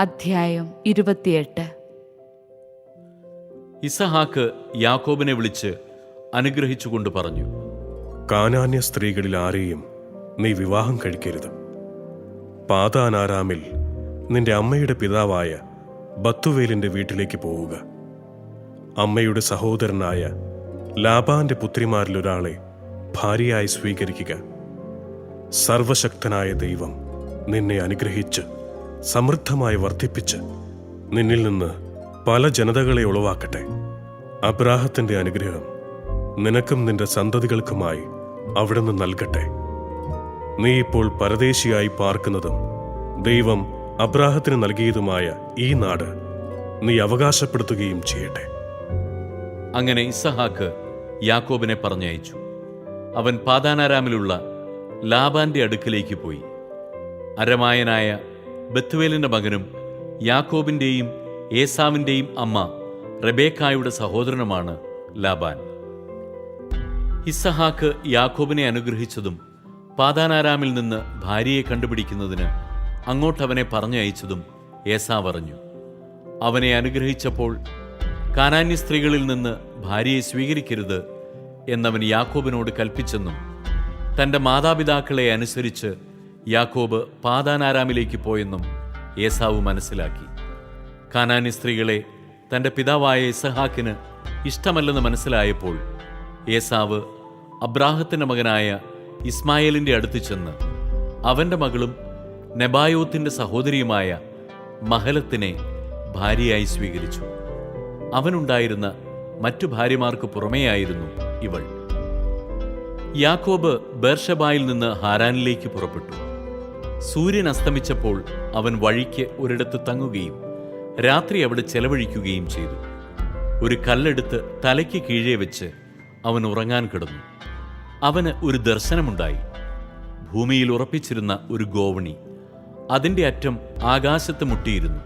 അധ്യായം ഇരുപത്തിയെട്ട്. ഇസഹാക്ക് യാക്കോബിനെ വിളിച്ച് അനുഗ്രഹിച്ചുകൊണ്ട് പറഞ്ഞു കാനാന്യ സ്ത്രീകളിൽ ആരെയും നീ വിവാഹം കഴിക്കരുത്. പാതാനാരാമിൽ നിന്റെ അമ്മയുടെ പിതാവായ ബത്തുവേലിന്റെ വീട്ടിലേക്ക് പോവുക. അമ്മയുടെ സഹോദരനായ ലാബാന്റെ പുത്രിമാരിലൊരാളെ ഭാര്യയായി സ്വീകരിക്കുക. സർവശക്തനായ ദൈവം നിന്നെ അനുഗ്രഹിച്ച് സമൃദ്ധമായി വർദ്ധിപ്പിച്ച് നിന്നിൽ നിന്ന് പല ജനതകളെ ഉളവാക്കട്ടെ അബ്രാഹത്തിന്റെ അനുഗ്രഹം നിനക്കും നിന്റെ സന്തതികൾക്കുമായി അവിടുന്ന് നൽകട്ടെ. നീ ഇപ്പോൾ പരദേശിയായി പാർക്കുന്നതും ദൈവം അബ്രാഹത്തിന് നൽകിയതുമായ ഈ നാട് നീ അവകാശപ്പെടുത്തുകയും ചെയ്യട്ടെ. അങ്ങനെ ഇസഹാക്ക് യാക്കോബിനെ പറഞ്ഞയച്ചു. അവൻ പാതാനാരാമിലുള്ള ലാബാന്റെ അടുക്കിലേക്ക് പോയി. അരമായനായ ബത്തുവേലിന്റെ മകനും യാക്കോബിന്റെയും ഏസാവിന്റെയും അമ്മ റബേക്കായുടെ സഹോദരനുമാണ് ലാബാൻ. ഇസഹാക്ക് യാക്കോബിനെ അനുഗ്രഹിച്ചതും പാതാനാരാമിൽ നിന്ന് ഭാര്യയെ കണ്ടുപിടിക്കുന്നതിന് അങ്ങോട്ടവനെ പറഞ്ഞയച്ചതും ഏസാവ് അറിഞ്ഞു അവനെ അനുഗ്രഹിച്ചപ്പോൾ കാനാന്യ സ്ത്രീകളിൽ നിന്ന് ഭാര്യയെ സ്വീകരിക്കരുത് എന്നവൻ യാക്കോബിനോട് കൽപ്പിച്ചെന്നും തന്റെ മാതാപിതാക്കളെ അനുസരിച്ച് യാക്കോബ് പാതാനാരാമിലേക്ക് പോയെന്നും ഏസാവ് മനസ്സിലാക്കി. കാനാനി സ്ത്രീകളെ തന്റെ പിതാവായ ഇസഹാക്കിന് ഇഷ്ടമല്ലെന്ന് മനസ്സിലായപ്പോൾ ഏസാവ് അബ്രാഹത്തിന്റെ മകനായ ഇസ്മായേലിന്റെ അടുത്ത് ചെന്ന് അവന്റെ മകളും നെബായോത്തിന്റെ സഹോദരിയുമായ മഹലത്തിനെ ഭാര്യയായി സ്വീകരിച്ചു. അവനുണ്ടായിരുന്ന മറ്റു ഭാര്യമാർക്ക് പുറമേയായിരുന്നു ഇവൾ. യാക്കോബ് ബേർഷബായിൽ നിന്ന് ഹാരാനിലേക്ക് പുറപ്പെട്ടു. സൂര്യൻ അസ്തമിച്ചപ്പോൾ അവൻ വഴിക്ക് ഒരിടത്ത് തങ്ങുകയും രാത്രി അവിടെ ചെലവഴിക്കുകയും ചെയ്തു. ഒരു കല്ലെടുത്ത് തലയ്ക്ക് കീഴേ വെച്ച് അവൻ ഉറങ്ങാൻ കിടന്നു. അവന് ഒരു ദർശനമുണ്ടായി. ഭൂമിയിൽ ഉറപ്പിച്ചിരുന്ന ഒരു ഗോവണി അതിന്റെ അറ്റം ആകാശത്ത് മുട്ടിയിരുന്നു.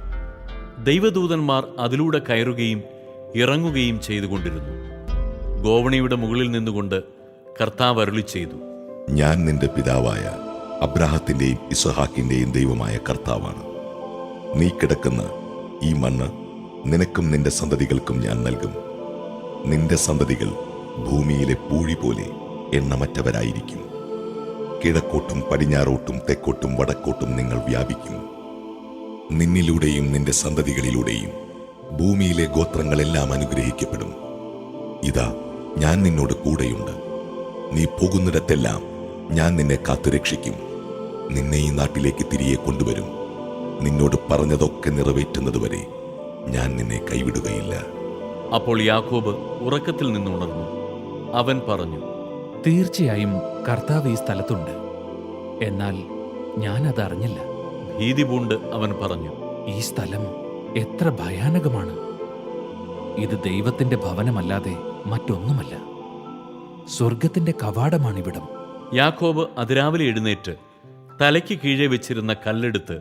ദൈവദൂതന്മാർ അതിലൂടെ കയറുകയും ഇറങ്ങുകയും ചെയ്തുകൊണ്ടിരുന്നു. ഗോവണിയുടെ മുകളിൽ നിന്നുകൊണ്ട് കർത്താവ് അരുളി ചെയ്തു ഞാൻ നിന്റെ പിതാവായ അബ്രാഹത്തിന്റെയും ഇസഹാക്കിന്റെയും ദൈവമായ കർത്താവാണ്. നീ കിടക്കുന്ന ഈ മണ്ണ് നിനക്കും നിന്റെ സന്തതികൾക്കും ഞാൻ നൽകും. നിന്റെ സന്തതികൾ ഭൂമിയിലെ പൂഴി പോലെ എണ്ണമറ്റവരായിരിക്കും. കിഴക്കോട്ടും പടിഞ്ഞാറോട്ടും തെക്കോട്ടും വടക്കോട്ടും നിങ്ങൾ വ്യാപിക്കും. നിന്നിലൂടെയും നിന്റെ സന്തതികളിലൂടെയും ഭൂമിയിലെ ഗോത്രങ്ങളെല്ലാം അനുഗ്രഹിക്കപ്പെടും. ഇതാ ഞാൻ നിന്നോട് കൂടെയുണ്ട്. നീ പോകുന്നിടത്തെല്ലാം ഞാൻ നിന്നെ കാത്തുരക്ഷിക്കും. നിന്നെ ഈ നാട്ടിലേക്ക് തിരികെ കൊണ്ടുവരും. നിന്നോട് പറഞ്ഞതൊക്കെ നിറവേറ്റുന്നതുവരെ ഞാൻ നിന്നെ കൈവിടുകയില്ല. അപ്പോൾ യാക്കോബ് ഉറക്കത്തിൽ നിന്നുണർന്നു അവൻ പറഞ്ഞു തീർച്ചയായും കർത്താവ് ഈ സ്ഥലത്തുണ്ട്. എന്നാൽ ഞാൻ അതറിഞ്ഞില്ല ഭീതി പൂണ്ട് അവൻ പറഞ്ഞു ഈ സ്ഥലം എത്ര ഭയാനകമാണ്. ഇത് ദൈവത്തിന്റെ ഭവനമല്ലാതെ മറ്റൊന്നുമല്ല. സ്വർഗത്തിന്റെ കവാടമാണിവിടം. യാക്കോബ് അതിരാവിലെ എഴുന്നേറ്റ് തലയ്ക്ക് കീഴെ വെച്ചിരുന്ന കല്ലെടുത്ത്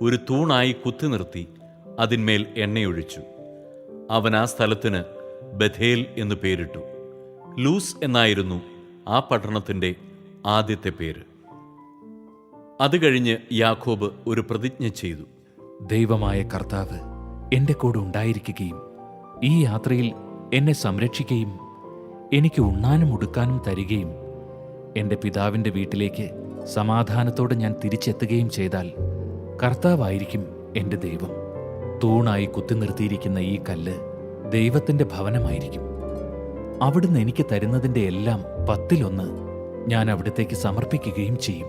ഒരു തൂണായി കുത്തി നിർത്തി അതിന്മേൽ എണ്ണയൊഴിച്ചു. അവൻ ആ സ്ഥലത്തിന് ബഥേൽ എന്ന് പേരിട്ടു. ലൂസ് എന്നായിരുന്നു ആ പട്ടണത്തിന്റെ ആദ്യത്തെ പേര്. അത് കഴിഞ്ഞ് യാക്കോബ് ഒരു പ്രതിജ്ഞ ചെയ്തു. ദൈവമായ കർത്താവ് എന്റെ കൂടെ ഉണ്ടായിരിക്കുകയും ഈ യാത്രയിൽ എന്നെ സംരക്ഷിക്കുകയും എനിക്ക് ഉണ്ണാനും ഉടുക്കാനും തരികയും എന്റെ പിതാവിന്റെ വീട്ടിലേക്ക് സമാധാനത്തോടെ ഞാൻ തിരിച്ചെത്തുകയും ചെയ്താൽ കർത്താവായിരിക്കും എന്റെ ദൈവം. തൂണായി കുത്തി നിർത്തിയിരിക്കുന്ന ഈ കല്ല് ദൈവത്തിന്റെ ഭവനമായിരിക്കും. അവിടുന്ന് എനിക്ക് തരുന്നതിന്റെ എല്ലാം പത്തിലൊന്ന് ഞാൻ അവിടത്തേക്ക് സമർപ്പിക്കുകയും ചെയ്യും.